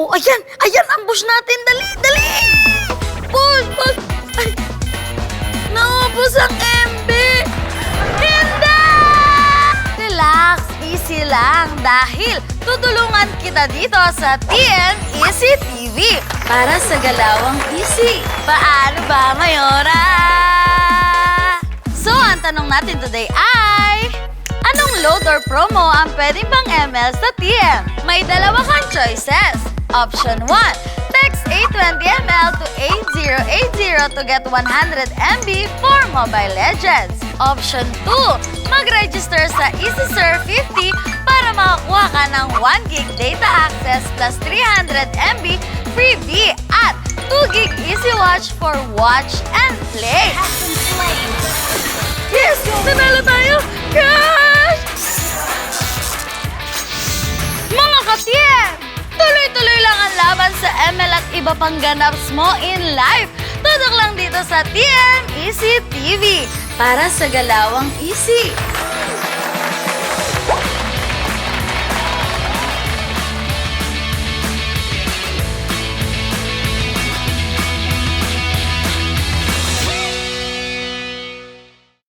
Oh, ayan! Ayan! Ambush natin! Dali! Dali! Push! Push! Ay! Naubos ang MB! Hindi! Relax! Easy lang dahil tutulungan kita dito sa TN Easy TV para sa galawang easy. Paano ba, Mayora? So, ang tanong natin today ay... Anong load or promo ang pwedeng pang ML sa TM? May dalawa kang choices. Option 1, text 820ml to 8080 to get 100 MB for Mobile Legends. Option 2, mag-register sa EasySurf 50 para makakuha ka ng 1 gig data access plus 300 MB freebie at 2 gig Easy Watch for watch and play. Iba pang ganaps mo in life. Tutok lang dito sa Easy TV para sa galawang easy.